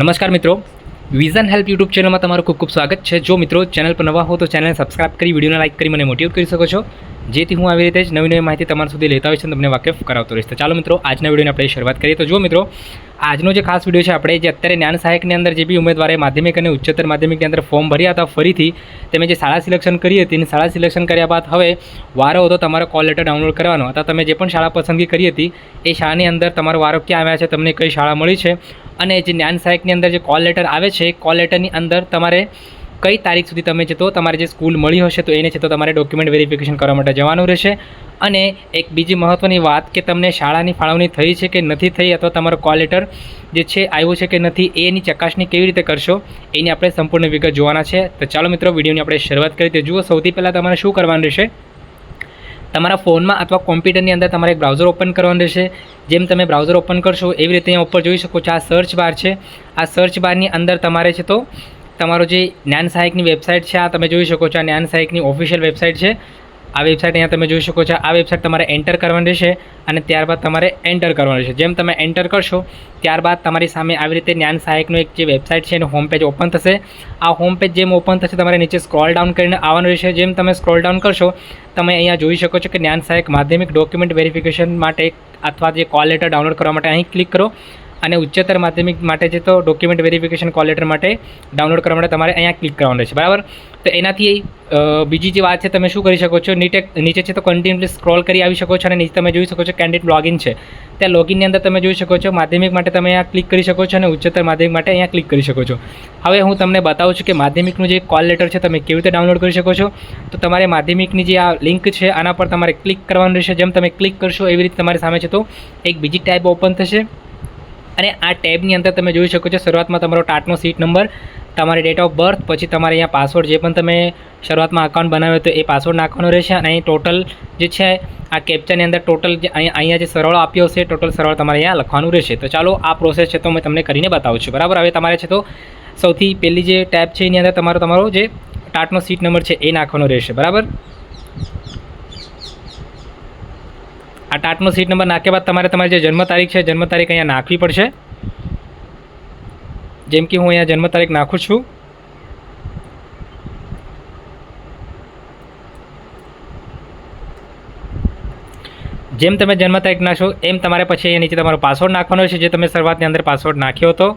નમસ્કાર મિત્રો. Vision help YouTube ચેનલમાં તમારું ખૂબ ખૂબ સ્વાગત છે. જો મિત્રો ચેનલ પર નવા હો તો ચેનલને સબસ્ક્રાઇબ કરી, વિડીયોને લાઇક કરી મને મોટિવેટ કરી શકો છો. જેથી હું આવી રીતે જ નવી નવી માહિતી તમારા સુધી લેતા અને તમને વાકેફ કરાવતો રહીશ. તો ચાલો મિત્રો, આજના વિડીયોની આપણે શરૂઆત કરીએ. તો જો મિત્રો, આજનો જે ખાસ વીડિયો છે, આપણે જે અત્યારે જ્ઞાન સહાયકની અંદર જે બી ઉમેદવારે માધ્યમિક અને ઉચ્ચતર માધ્યમિકની અંદર ફોર્મ ભર્યા હતા, ફરીથી તમે જે શાળા સિલેક્શન કરી હતી અને શાળા સિલેક્શન કર્યા બાદ હવે વારો હતો, તમારો કોલ લેટર ડાઉનલોડ કરવાનો. અથવા તમે જે પણ શાળા પસંદગી કરી હતી, એ શાળાની અંદર તમારો વારો ક્યાં આવ્યા છે, તમને કઈ શાળા મળી છે અને જે જ્ઞાન સહાયકની અંદર જે કોલ લેટર આવે છે, એ કોલ લેટરની અંદર તમારે કઈ તારીખ સુધી તમે જતો, તમારે જે સ્કૂલ મળી હશે તો એને છે તો તમારે ડોક્યુમેન્ટ વેરિફિકેશન કરવા માટે જવાનું રહેશે. અને એક બીજી મહત્ત્વની વાત કે તમને શાળાની ફાળવણી થઈ છે કે નથી થઈ અથવા તમારો કોલ લેટર જે છે, આવ્યો છે કે નથી, એની ચકાસણી કેવી રીતે કરશો, એની આપણે સંપૂર્ણ વિગત જોવાના છે. તો ચાલો મિત્રો, વિડીયોની આપણે શરૂઆત કરી દઈએ. જુઓ, સૌથી પહેલાં તમારે શું કરવાનું રહેશે? તમારા ફોનમાં અથવા કોમ્પ્યુટરની અંદર તમારે બ્રાઉઝર ઓપન કરવાનું રહેશે. જેમ તમે બ્રાઉઝર ઓપન કરશો, એવી રીતે અહીંયા ઉપર જોઈ શકો છો આ સર્ચ બાર છે. આ સર્ચ બારની અંદર તમારે છે તો તમારો જે જ્ઞાન સહાયકની વેબસાઇટ છે, આ તમે જોઈ શકો છો આ જ્ઞાન સહાયકની ઓફિશિયલ વેબસાઇટ છે. આ વેબસાઇટ અહીંયા તમે જોઈ શકો છો. આ વેબસાઇટ તમારે એન્ટર કરવાની રહેશે અને ત્યારબાદ તમારે એન્ટર કરવાનું રહેશે. જેમ તમે એન્ટર કરશો, ત્યારબાદ તમારી સામે આવી રીતે જ્ઞાન સહાયકનું એક જે વેબસાઇટ છે એનું હોમ પેજ ઓપન થશે. આ હોમ પેજ જેમ ઓપન થશે, તમારે નીચે સ્ક્રોલ ડાઉન કરીને આવવાનું રહેશે. જેમ તમે સ્ક્રોલ ડાઉન કરશો, તમે અહીંયા જોઈ શકો છો કે જ્ઞાન સહાયક માધ્યમિક ડોક્યુમેન્ટ વેરિફિકેશન માટે અથવા જે કોલ લેટર ડાઉનલોડ કરવા માટે અહીં ક્લિક કરો. અને ઉચ્ચતર માધ્યમિક માટે છે તો ડોક્યુમેન્ટ વેરિફિકેશન કોલ લેટર માટે ડાઉનલોડ કરવા માટે તમારે અહીંયા ક્લિક કરવાનું રહેશે, બરાબર? તો એનાથી બીજી જે વાત છે, તમે શું કરી શકો છો? નીચે નીચે છે તો કન્ટિન્યુઅસલી સ્ક્રોલ કરી આવી શકો છો અને નીચે તમે જોઈ શકો છો કેન્ડિડેટ લોગિન છે. ત્યાં લોગિનની અંદર તમે જોઈ શકો છો, માધ્યમિક માટે તમે અહીંયા ક્લિક કરી શકો છો અને ઉચ્ચતર માધ્યમિક માટે અહીંયા ક્લિક કરી શકો છો. હવે હું તમને બતાવું છું કે માધ્યમિકનું જે કોલ લેટર છે, તમે કેવી રીતે ડાઉનલોડ કરી શકો છો? તો તમારે માધ્યમિકની જે આ લિંક છે, આના પર તમારે ક્લિક કરવાનું રહેશે. જેમ તમે ક્લિક કરશો એવી રીતે તમારી સામે છે તો એક બીજી ટાઈપ ઓપન થશે. અને આ ટેબની અંદર તમે જોઈ શકો છો, શરૂઆતમાં તમારો ટાટનો સીટ નંબર, તમારી ડેટ ઓફ બર્થ, પછી તમારે અહીંયા પાસવર્ડ જે પણ તમે શરૂઆતમાં અકાઉન્ટ બનાવ્યો તો એ પાસવર્ડ નાખવાનો રહેશે અને અહીં ટોટલ જે છે, આ કેપ્ચાની અંદર ટોટલ અહીંયા જે સરળ આપ્યો છે ટોટલ સરળ તમારે અહીંયા લખવાનું રહેશે. તો ચાલો, આ પ્રોસેસ છે તો મેં તમને કરીને બતાવું છું. બરાબર? હવે તમારે છે તો સૌથી પહેલી જે ટેબ છે એની અંદર તમારો તમારો જે ટાટનો સીટ નંબર છે એ નાખવાનો રહેશે. બરાબર? આ ટાટનો સીટ નંબર નાખ્યા બાદ તમારે તમારી જે જન્મ તારીખ છે જન્મ તારીખ અહીંયા નાખવી પડશે. જેમ કે હું અહીંયા જન્મ તારીખ નાખું છું. જેમ તમે જન્મ તારીખ નાખશો, એમ તમારે પછી અહીંયા નીચે તમારો પાસવર્ડ નાખવાનો છે, જે તમે શરૂઆતની અંદર પાસવર્ડ નાખ્યો હતો.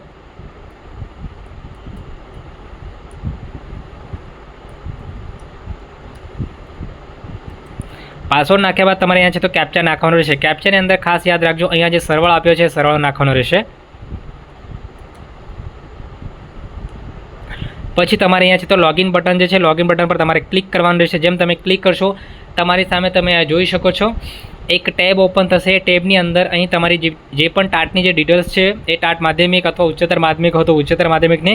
પાસવર્ડ નાખ્યા બાદ તમારે અહીંયા છે તો કેપ્ચા નાખવાનો રહેશે. કેપ્ચાની અંદર ખાસ યાદ રાખજો, અહીંયા જે સરવળ આપ્યો છે સરળ નાખવાનો રહેશે. પછી તમારે અહીંયા છે તો લોગિન બટન જે છે લોગિન બટન પર તમારે ક્લિક કરવાનું રહેશે. જેમ તમે ક્લિક કરશો, તમારી સામે તમે જોઈ શકો છો. એક ટેબ ઓપન થશે. એ ટેબની અંદર અહીં તમારી જે પણ ટાટની જે ડિટેલ્સ છે, એ ટાટ માધ્યમિક અથવા ઉચ્ચતર માધ્યમિક હોય તો ઉચ્ચતર માધ્યમિકને,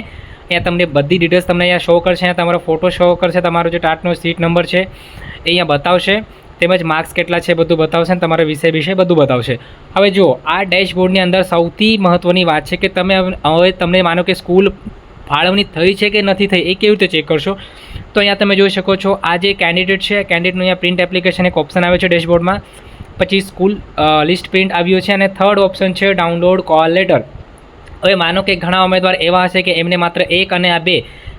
અહીંયા તમને બધી ડિટેલ્સ તમને અહીંયા શો કરશે. અહીંયા તમારો ફોટો શો કરશે. તમારો જે ટાટનો સીટ નંબર છે, એ અહીંયા બતાવશે. તેમજ માર્ક્સ કેટલા છે બધું બતાવશે અને તમારા વિષય વિશે બધું બતાવશે. હવે જુઓ, આ ડેશબોર્ડની અંદર સૌથી મહત્ત્વની વાત છે કે તમે હવે તમને માનો કે સ્કૂલ ફાળવણી થઈ છે કે નથી થઈ, એ કેવી રીતે ચેક કરશો? તો અહીંયા તમે જોઈ શકો છો, આ જે કેન્ડિડેટ છે કેન્ડિડેટનું અહીંયા પ્રિન્ટ એપ્લિકેશન એક ઓપ્શન આવે છે ડેશબોર્ડમાં. પછી સ્કૂલ લિસ્ટ પ્રિન્ટ આવ્યું છે અને થર્ડ ઓપ્શન છે ડાઉનલોડ કોલ લેટર. હવે માનો કે ઘણા ઉમેદવાર એવા હશે કે એમને માત્ર એક અને આ બે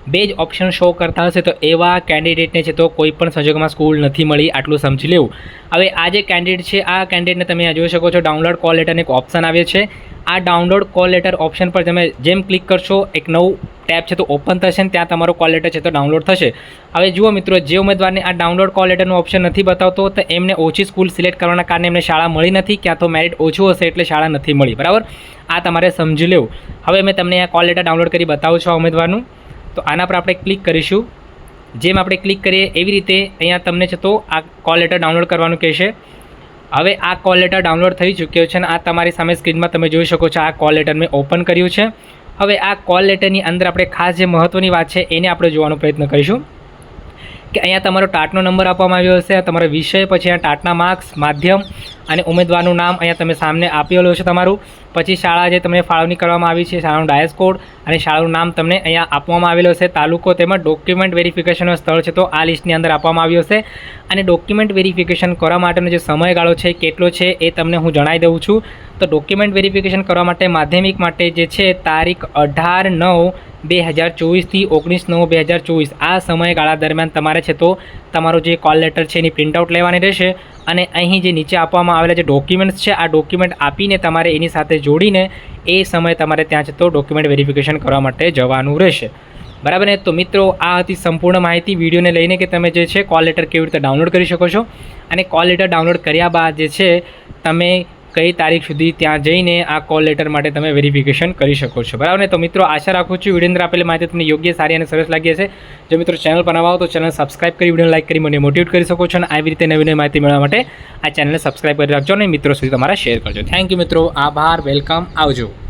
બે જ ઓપ્શન શો કરતા હશે તો એવા કેન્ડિડેટને છે તો કોઈ પણ સંજોગોમાં સ્કૂલ નથી મળી, આટલું સમજી લેવું. હવે આ જે કેન્ડિડેટ છે, આ કેન્ડિડેટને તમે જોઈ શકો છો ડાઉનલોડ કોલ લેટરને એક ઓપ્શન આવે છે. આ ડાઉનલોડ કોલ લેટર ઓપ્શન પર તમે જેમ ક્લિક કરશો, એક નવું ટેબ છે તો ઓપન થશે ને ત્યાં તમારો કોલ લેટર છે તો ડાઉનલોડ થશે. હવે જુઓ મિત્રો, જે ઉમેદવારને આ ડાઉનલોડ કોલ લેટરનું ઓપ્શન નથી બતાવતો, તો એમને ઓછી સ્કૂલ સિલેક્ટ કરવાના કારણે એમને શાળા મળી નથી, ક્યાં તો મેરિટ ઓછું હશે એટલે શાળા નથી મળી. બરાબર? આ તમારે સમજી લેવું. હવે મેં તમને આ કોલ લેટર ડાઉનલોડ કરી બતાવું છું આ ઉમેદવારનું. તો આના પર આપણે ક્લિક કરીશું. જેમ આપણે ક્લિક કરીએ એવી રીતે અહીંયા તમને છે તો આ કોલ લેટર ડાઉનલોડ કરવાનું કહેશે. હવે આ કોલ લેટર ડાઉનલોડ થઈ ચૂક્યો છે અને આ તમારી સામે સ્ક્રીનમાં તમે જોઈ શકો છો આ કોલ લેટર મેં ઓપન કર્યું છે. હવે આ કોલ લેટરની અંદર આપણે ખાસ જે મહત્ત્વની વાત છે એને આપણે જોવાનો પ્રયત્ન કરીશું. કે અહીંયા તમારો ટાટનો નંબર આપવામાં આવ્યો હશે, તમારો વિષય, પછી અહીંયા ટાટના માર્ક્સ, માધ્યમ અને ઉમેદવારનું નામ અહીંયા તમે સામને આપેલું છે તમારું. પછી શાળા જે તમને ફાળવણી કરવામાં આવી છે, શાળાનું ડાયસ કોડ અને શાળાનું નામ તમને અહીંયા આપવામાં આવેલું હશે. તાલુકો તેમજ ડોક્યુમેન્ટ વેરિફિકેશનનો સ્થળ છે તો આ લિસ્ટની અંદર આપવામાં આવ્યું હશે. અને ડોક્યુમેન્ટ વેરિફિકેશન કરવા માટેનો જે સમયગાળો છે, કેટલો છે એ તમને હું જણાવી દઉં છું. તો ડોક્યુમેન્ટ વેરિફિકેશન કરવા માટે માધ્યમિક માટે જે છે, તારીખ અઢાર નવ બે હજાર ચોવીસથી ઓગણીસ નવ બે હજાર ચોવીસ. આ સમયગાળા દરમિયાન તમારે છે તો તમારો જે કોલ લેટર છે એની પ્રિન્ટઆઉટ લેવાની રહેશે અને અહીં જે નીચે આપવામાં આવેલા જે ડોક્યુમેન્ટ્સ છે, આ ડોક્યુમેન્ટ આપીને તમારે એની સાથે જોડીને એ સમયે તમારે ત્યાં છે તો ડોક્યુમેન્ટ વેરિફિકેશન કરવા માટે જવાનું રહેશે. બરાબર ને? તો મિત્રો, આ હતી સંપૂર્ણ માહિતી. વિડીયોને લઈને કે તમે જે છે કોલ લેટર કેવી રીતે ડાઉનલોડ કરી શકો છો? અને કોલ લેટર ડાઉનલોડ કર્યા બાદ જે છે, તમે કઈ તારીખ સુધી ત્યાં જઈને આ કોલ લેટર માટે તમે વેરિફિકેશન કરી શકો છો. બરાબર? ને તો મિત્રો, આશા રાખું છું વીડિયો અંદર આપેલી માહિતી તમને યોગ્ય, સારી અને સરસ લાગી હશે. જો મિત્રો ચેનલ પર નવા હો તો ચેનલ સબસ્ક્રાઇબ કરી વીડિયો લાઈક કરી, મને મોટિવેટ કરી શકો છો અને આવી રીતે નવી નવી માહિતી મેળવવા માટે આ ચેનલને સબસ્ક્રાઇબ કરી રાખજો અને મિત્રો સુધી તમારા શેર કરજો. થેન્ક યુ મિત્રો. આભાર. વેલકમ આવજો.